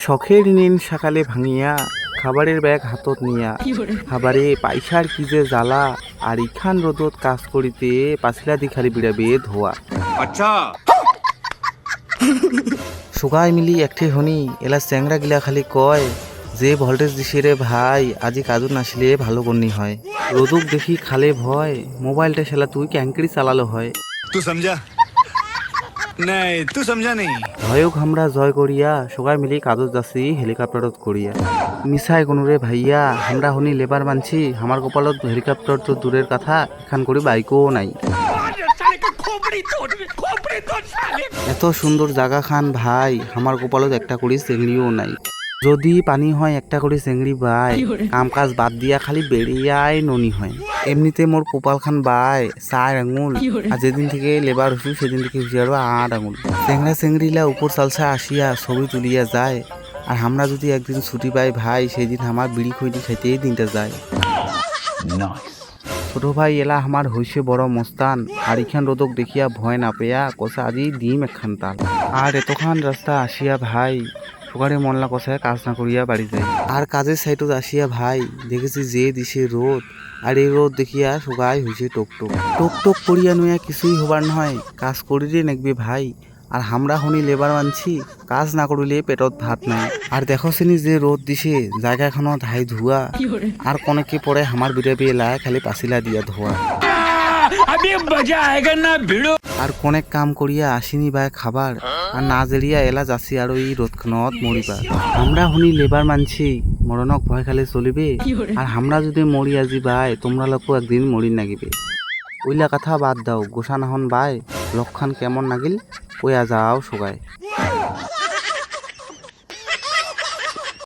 শখের নিন সকালে ভাঙিয়া খাবারের ব্যাগ হাতত নিয়া খাবারে পাইসার কি যে জ্বালা আর ইখান রোদত কাজ করিতে পাছিলাদি খালি বিড়াবে ধোয়া আচ্ছা। সুগাই মিলি একটি হনি এলা চ্যাংরা গিলা খালি কয় যে ভল্টেজ দিছে রে ভাই আজি কাজু নাছিলে ভালো গন্নি হয়। রোদুক দেখি খালে ভয় মোবাইলটা সেলা তুই ক্যাঙ্কড়ি চালালো হয়। তুই সমঝা নাই, তু সমঝা নেই। ভয়ক আমরা জয় করিয়া, সবাই মিলি কাজত যাচ্ছি হেলিকপ্টারত করিয়া। মিশাই কোনোরে ভাইয়া, হামরা হনি লেবার মানছি আমার কপালত হেলিকপ্টার তো দূরের কথা, এখান করে বাইকও নাই। এত সুন্দর জাগা খান ভাই আমার কপালত একটা করে চেংড়িও নাই। যদি পানি হয় একটা করে চেংড়ি বাই। কাম কাজ বাদ দিয়া খালি বেরিয়াই ননি হয়। এমনিতে মোর কপাল খান বাই চার আঙুল। আর যেদিন থেকে লেবার হইছু সেদিন থেকে হইছে আরও আট আঙুল। চেংড়া চেংড়িলা উপর চালসা আসিয়া ছবি তুলিয়া যায়। আর আমরা যদি একদিন ছুটি পাই ভাই সেদিন আমার বিড়ি খৈনি খাইতেই দিনটা যায়। ছোট ভাই এলা আমার হইছে বড় মস্তান। আর ইখান রোদক দেখিয়া ভয় না পেয়া কষা আজি দিম একখান তাল। আর এতখান রাস্তা আসিয়া ভাই সকালে মনলা কষায় কাজ না করিয়া বাড়ি যায় আর কাজের সাইডত আসিয়া ভাই দেখেছি যে দিছে রোদ আর এই রোদ দেখিয়া সগাই হইছে টক টক টক টক করিয়া নইয়া কিছুই হবার নহয় কাজ করিলে নেকবি ভাই আর হামরা শুনি লেবার মানছি কাজ না করিলে পেটত ভাত নাই আর দেখো চিনি যে রোদ দিছে জায়গাখনত হাই ধোয়া আর কনেকে পরে আমার বিরাবি এলাই খালি পাচিলা দিয়া ধোয়া अभी मजा आएगा ना भिड़ो আর কোনে কাম করিয়া আসিনি বাই খাবার, আর না জেরিয়া এলা যাচ্ছি আর ওই রোদখনত মরিবা আমরা শুনি লেবার মানছি মরণক ভয় খালে চলিবে, আর আমরা যদি মরি আজি বাই তোমরা লোকও একদিন মরি নাগিবে। ওইলা কথা বাদ দাও গোসা নাহন বাই, লক্ষণ কেমন নাগিল ওয়া যাও সোগায়